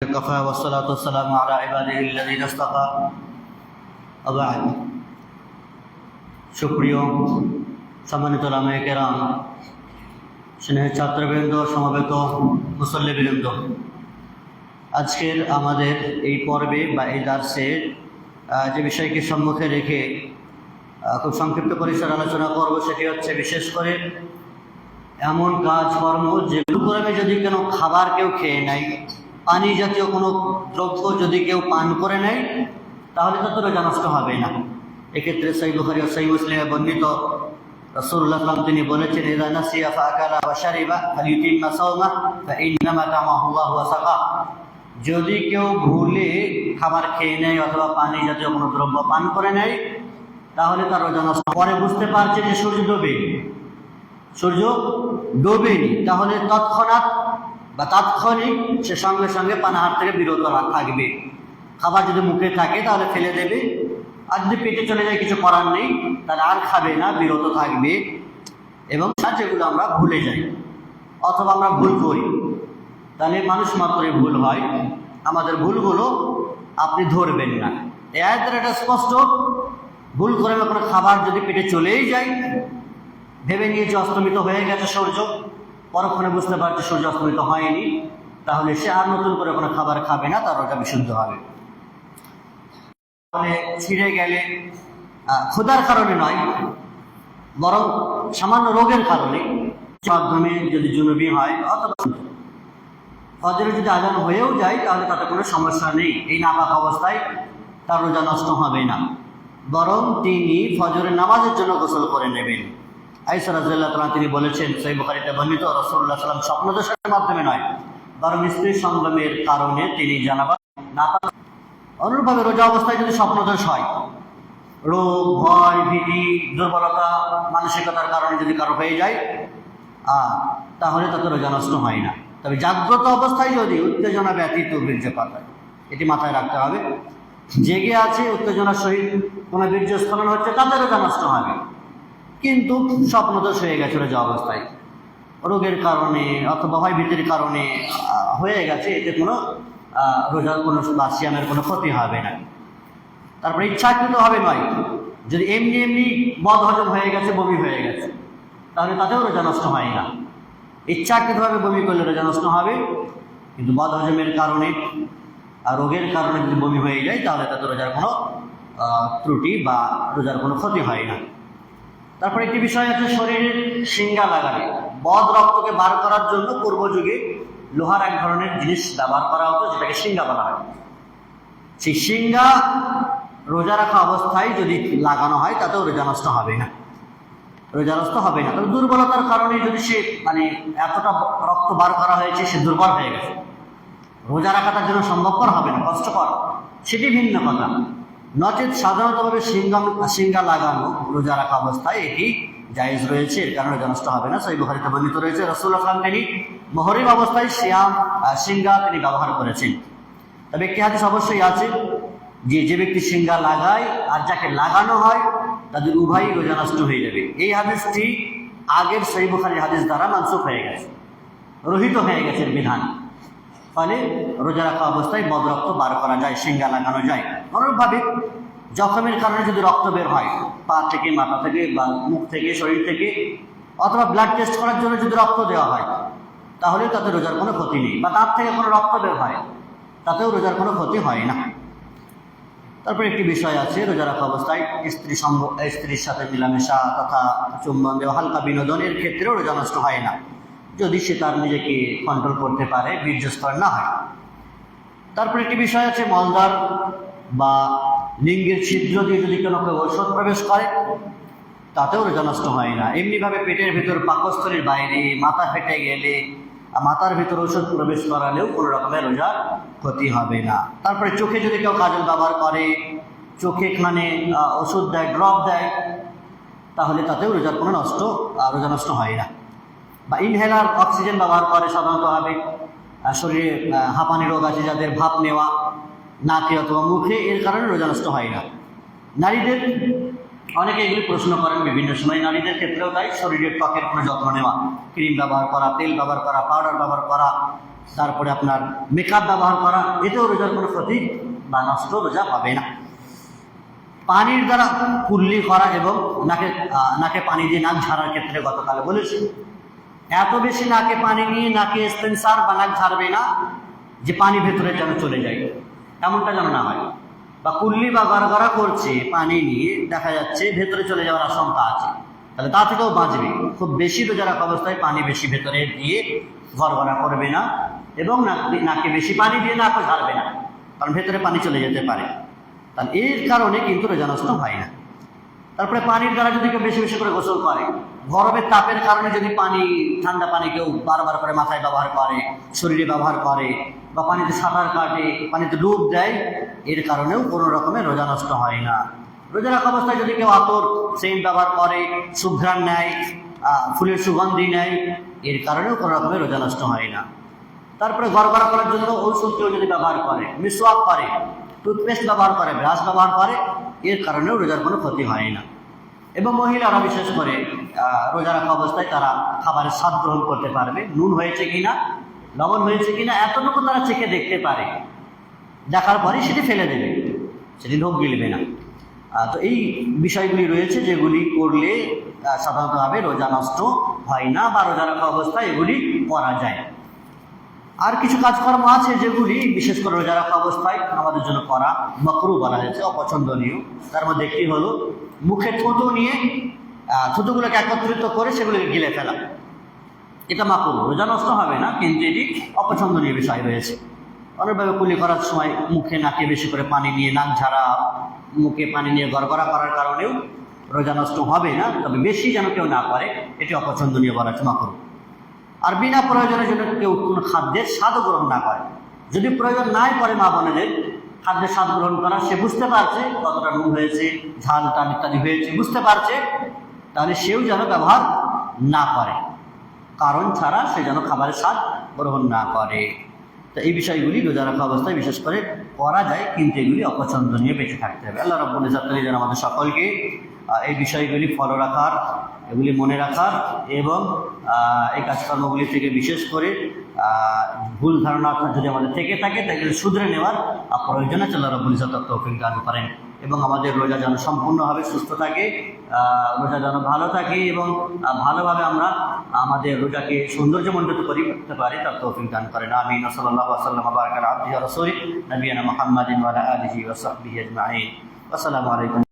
كفى والصلاة والسلام على عباده الذين اصطفى وبعد সুপ্রিয় সম্মানিত লামে কেরাম স্নেহের ছাত্রবৃন্দ সমবেত মুসল্লিবৃন্দ আজকের আমাদের এই পর্বে বা এই দার্সে আহ, যে বিষয়কে সম্মুখে রেখে আহ, খুব সংক্ষিপ্ত পরিসর আলোচনা করব সেটি হচ্ছে বিশেষ করে এমন কাজকর্ম যেগুলো আমি যদি কোনো খাবার কেউ খেয়ে নেয় পানি জাতীয় কোনো দ্রব্য যদি কেউ পান করে নেয়, তাহলে তো রোজা নষ্ট হবে না। এক্ষেত্রে সই বুখারি ও সই মুসলিমে বর্ণিত রসুল্লাহ সাল্লাম তিনি বলেছেন, ইদা নাসিয়া ফাকালা ওয়া শারিবা ফালিউতিম্মা সাওমা ফা ইন্নামা তামাহু আল্লাহু ওয়া সাকা। যদি কেউ ভুলে খাবার খেয়ে নেয় অথবা পানি জাতীয় কোনো দ্রব্য পান করে নেয়, তাহলে তার রোজা নষ্ট পরে বুঝতে পারছে যে সূর্য ডোবে। সূর্য ডোবেনি। তাহলে তৎক্ষণাৎ বা তাৎক্ষণিক সে সঙ্গে সঙ্গে পানাহার থেকে বিরত থাকবে। খাবার যদি মুখে থাকে তাহলে ফেলে দেবে। আর যদি পেটে চলে যায়, কিছু করার নেই, তাহলে আর খাবে না, বিরত থাকবে। এবং যেগুলো আমরা ভুলে যাই অথবা আমরা ভুল করি, তাহলে মানুষ মাত্রই ভুল হয়। আমাদের ভুলগুলো আপনি ধরবেন না। আয়তের এটা স্পষ্ট। ভুল করে কোনো খাবার যদি পেটে চলেই যায় ভেবে নিয়েছে অস্তমিত হয়ে গেছে সূর্য। পরক্ষণে বুঝতে পারছে সূর্য অস্তমিত হয়নি, তাহলে সে আর নতুন করে কোনো খাবার খাবে না, তার রোজা বিশুদ্ধ হবে। তাহলে ছিঁড়ে গেলে ক্ষুধার কারণে নয়, বরং সামান্য রোগের কারণে মাধ্যমে যদি জুনুবি হয় অথবা ফজরে যদি আজান হয়েও যায়, তাহলে তাতে কোনো সমস্যা নেই। এই নাপাক অবস্থায় তার রোজা নষ্ট হবে না। বরং তিনি ফজরের নামাজের জন্য গোসল করে নেবেন। আইসা রাজিয়াল্লাহ তালা তিনি বলেছেন সেই বুখারিতে বর্ণিত রসুল্লাহ সাল্লাম স্বপ্নদোষের মাধ্যমে নয়, বরং স্ত্রী সংগ্রামের কারণে তিনি জানাবার নাপাক। অনুরূপভাবে রোজা অবস্থায় যদি স্বপ্নদোষ হয়, রোগ, ভয়, ভীতি, দুর্বলতা, মানসিকতার কারণে যদি কারও হয়ে যায় তাহলে তাতে রোজা নষ্ট হয় না। তবে জাগ্রত অবস্থায় যদি উত্তেজনা ব্যতীত বীর্যপাত হয়, এটি মাথায় রাখতে হবে। জেগে আছে উত্তেজনার সহিত কোনো বীর্য স্খলন হচ্ছে, তাতে রোজা নষ্ট হবে। কিন্তু স্বপ্নদোষ হয়ে গেছে, রোজা অবস্থায়। রোগের কারণে অথবা হয় ভীতির কারণে হয়ে গেছে, এতে কোনো রোজার কোনো বা সিয়ামের কোনো ক্ষতি হবে না। তারপরে ইচ্ছাকৃতভাবে নয়, যদি এমনি এমনি মদ হজম হয়ে গেছে, বমি হয়ে গেছে, তাহলে তাতেও রোজা নষ্ট হয় না। ইচ্ছাকৃতভাবে বমি করলে রোজা নষ্ট হবে, কিন্তু মদ হজমের কারণে আর রোগের কারণে যদি বমি হয়ে যায়, তাহলে তাতে রোজার কোনো ত্রুটি বা রোজার কোনো ক্ষতি হয় না। তারপরে একটি বিষয় আছে শরীরের সিঙ্গা লাগালে বদ রক্তকে বার করার জন্য পূর্ব যুগে লোহার এক ধরনের জিনিস ব্যবহার করা হতো, যেটাকে সিঙ্গা বলা হয়। সেই সিঙ্গা রোজা রাখা অবস্থায় যদি লাগানো হয়, তাতেও রোজা নষ্ট হবে না। রোজা নষ্ট হবে না। তবে দুর্বলতার কারণে যদি সে মানে এতটা রক্ত বার করা হয়েছে, সে দুর্বল হয়ে গেছে। রোজা রাখা তার জন্য সম্ভবপর হবে না, কষ্টকর, সেটি ভিন্ন কথা। নচেত সাধারণতভাবে সিঙ্গাম সিঙ্গা লাগানো, রোজা রাখা অবস্থায় এটি জায়েজ রয়েছে। এর কারণে নষ্ট হবে না। সেই বুখারিতে বর্ণিত রয়েছে রসুল্লাহ সালাম তিনি মহরিম অবস্থায় শ্যাম সিঙ্গা তিনি ব্যবহার করেছেন। তবে একটি হাদিস অবশ্যই আছে যে যে ব্যক্তি সিঙ্গা লাগায় আর যাকে লাগানো হয়, তাদের উভয়ই রোজা নষ্ট হয়ে যাবে। এই হাদিসটি আগের সেই বুখারির হাদিস দ্বারা মানসুখ হয়ে গেছে, রহিত হয়ে গেছে বিধান। ফলে রোজা রাখা অবস্থায় বদ রক্ত বার করা যায় সিঙ্গা লাগানো যায়। অনুরূপভাবে জখমের কারণে যদি রক্ত বের হয়, পা থেকে, মাথা থেকে বা মুখ থেকে, শরীর থেকে, অথবা ব্লাড টেস্ট করার জন্য যদি রক্ত দেওয়া হয়, তাহলে তাতে রোজার কোনো ক্ষতি নেই। বা তার থেকে কোনো রক্ত বের হয়, তাতেও রোজার কোনো ক্ষতি হয় না। তারপর একটি বিষয় আছে, রোজা রাখা অবস্থায় স্ত্রী সঙ্গ স্ত্রীর সাথে মিলামেশা তথা চুম্বন দেওয়া, হালকা বিনোদনের ক্ষেত্রেও রোজা নষ্ট হয় না। যদি সে তার নিজেকে কন্ট্রোল করতে পারে বীর্যস্তর না হয়। তারপর একটি বিষয় আছে মলদার বা লিঙ্গের ছিদ্র দিয়ে যদি কোনো কেউ ঔষধ প্রবেশ করে তাতেও রোজা নষ্ট হয় না। এমনিভাবে পেটের ভিতর পাকস্থলীর বাইরে মাথা ফেটে গেলে মাথার ভিতর ওষুধ প্রবেশ করালেও কোনো রকমের রোজার ক্ষতি হবে না। তারপরে চোখে যদি কেউ কাজল ব্যবহার করে চোখে আহ, ওষুধ দেয় ড্রপ দেয় তাহলে তাতেও রোজার কোনো নষ্ট রোজা নষ্ট হয় না। বা ইনহেলার অক্সিজেন ব্যবহার করে সাধারণতভাবে শরীরে হাঁপানি রোগ আছে যাদের ভাপ নেওয়া নাকে অথবা মুখে এর কারণে রোজা নষ্ট হয় না। নারীদের, অনেকে এগুলি প্রশ্ন করেন বিভিন্ন সময়, নারীদের ক্ষেত্রেও তাই শরীরের ত্বকের কোনো যত্ন নেওয়া, ক্রিম ব্যবহার করা, তেল ব্যবহার করা, পাউডার ব্যবহার করা, তারপরে আপনার মেকআপ ব্যবহার করা, এতেও রোজার কোনো ক্ষতি বা নষ্ট রোজা হবে না। পানির দ্বারা কুল্লি করা এবং নাকে নাকে পানি দিয়ে নাক ঝাড়ার ক্ষেত্রে গতকাল বলেছি, এত বেশি নাকে পানি নিয়ে নাকে স্পেন্সার বা নাক ঝাড়বে না যে পানি ভেতরে যেন চলে যায়। এমনটা যেন না হয়। বা কুল্লি বা গড়গড়া করছে, পানি নিয়ে দেখা যাচ্ছে ভেতরে চলে যাওয়ার আশঙ্কা আছে। তাহলে তা থেকেও বাঁচবে। খুব বেশি রোজা রাখা অবস্থায় পানি বেশি ভেতরে দিয়ে গড়গড়া করবে না এবং নাক- বেশি পানি দিয়ে নাকও ঝাড়বে না, কারণ ভেতরে পানি চলে যেতে পারে। তাহলে এর কারণে কিন্তু রোজা হয় না। তারপরে পানির দ্বারা যদি কেউ বেশি বেশি করে গোসল করে গরমের তাপের কারণে যদি পানি ঠান্ডা পানি কেউ বারবার করে মাথায় ব্যবহার করে, শরীরে ব্যবহার করে বা পানিতে সাঁতার কাটে, পানিতে ডুব দেয়, এর কারণেও কোনো রকমের রোজা নষ্ট হয় না। রোজা রাখা অবস্থায় যদি কেউ আতর, সেন্ট ব্যবহার করে, সুঘ্রাণ নেয় ফুলের সুগন্ধি নেয়, এর কারণেও কোনো রকমের রোজা নষ্ট হয় না। তারপরে গড়গড়া করার জন্য ঔষধ কেউ যদি ব্যবহার করে, মিসওয়াক করে, টুথপেস্ট ব্যবহার করে, ব্রাশ ব্যবহার করে, এর কারণেও রোজার কোনো ক্ষতি হয় না। এবং মহিলারা বিশেষ করে রোজা রাখা অবস্থায় তারা খাবারের স্বাদ গ্রহণ করতে পারবে, নুন হয়েছে কিনা লবণ হয়েছে কিনা এতটুকু তারা চেখে দেখতে পারে। দেখার পরে সেটি ফেলে দেবে। সেটি লোক গিলবে না। তো এই বিষয়গুলি রয়েছে যেগুলি করলে সাধারণতভাবে রোজা নষ্ট হয় না বা রোজা রাখা অবস্থায় এগুলি করা যায়। আর কিছু কাজকর্ম আছে যেগুলি, বিশেষ করে রোজা রাখা অবস্থায় আমাদের জন্য করা মকরু বলা হয়েছে, অপছন্দনীয়। তার মধ্যে একটি হলো, মুখে থুতু নিয়ে থুতুগুলোকে একত্রিত করে সেগুলোকে গিলে ফেলা। এটা মাকরু, রোজা নষ্ট হবে না, কিন্তু এটি অপছন্দনীয় বিষয় রয়েছে। অনেকভাবে কুলি করার সময় মুখে নাকে বেশি করে পানি নিয়ে নাক ঝাড়া, মুখে পানি নিয়ে গড়গড়া করার কারণেও রোজা নষ্ট হবে না, তবে বেশি যেন কেউ না করে, এটি অপছন্দনীয় বলা হচ্ছে মাকরু। আর বিনা প্রয়োজনের জন্য কেউ কোনো খাদ্যের স্বাদ গ্রহণ না করে। যদি প্রয়োজন নাই পড়ে মা বোনেদের, খাদ্যের স্বাদ গ্রহণ করা, সে বুঝতে পারছে কতটা নুন হয়েছে, ঝাল, টান ইত্যাদি হয়েছে, বুঝতে পারছে, তাহলে সেও যেন ব্যবহার না করে। কারণ ছাড়া সে যেন খাবারের স্বাদ গ্রহণ না করে। তো এই বিষয়গুলি রোজা রাখা অবস্থায় বিশেষ করে করা যায়, কিন্তু এগুলি অপছন্দনীয় বেঁচে থাকতে হবে। আল্লাহ রব্বুল ইজাতুল্লাহ যেন আমাদের সকলকে। এই বিষয়গুলি ফলো রাখার, এগুলি মনে রাখার এবং এই কাজকর্মগুলি থেকে বিশেষ করে ভুল ধারণা আপনার যদি আমাদের থেকে থাকে, তাহলে শুধরে নেওয়ার প্রয়োজন আছে। আল্লাহ রব্বুল ইজাত তৌফিক দান করেন। এবং আমাদের রোজা যেন সম্পূর্ণভাবে সুস্থ থাকে রোজা যেন ভালো থাকে এবং ভালোভাবে আমরা আমাদের রোজাকে সৌন্দর্যমণ্ডিত করে, করতে পারি, তার তৌফিক দান করেন। আমিন। ওয়াসাল্লাম বারাকাত আবদিহি ওয়া রাসূলিহি, নবিয়ানা মুহাম্মাদিন আলিহি ওয়া সাহবিহি আজমাইন। আসসালামু আলাইকুম।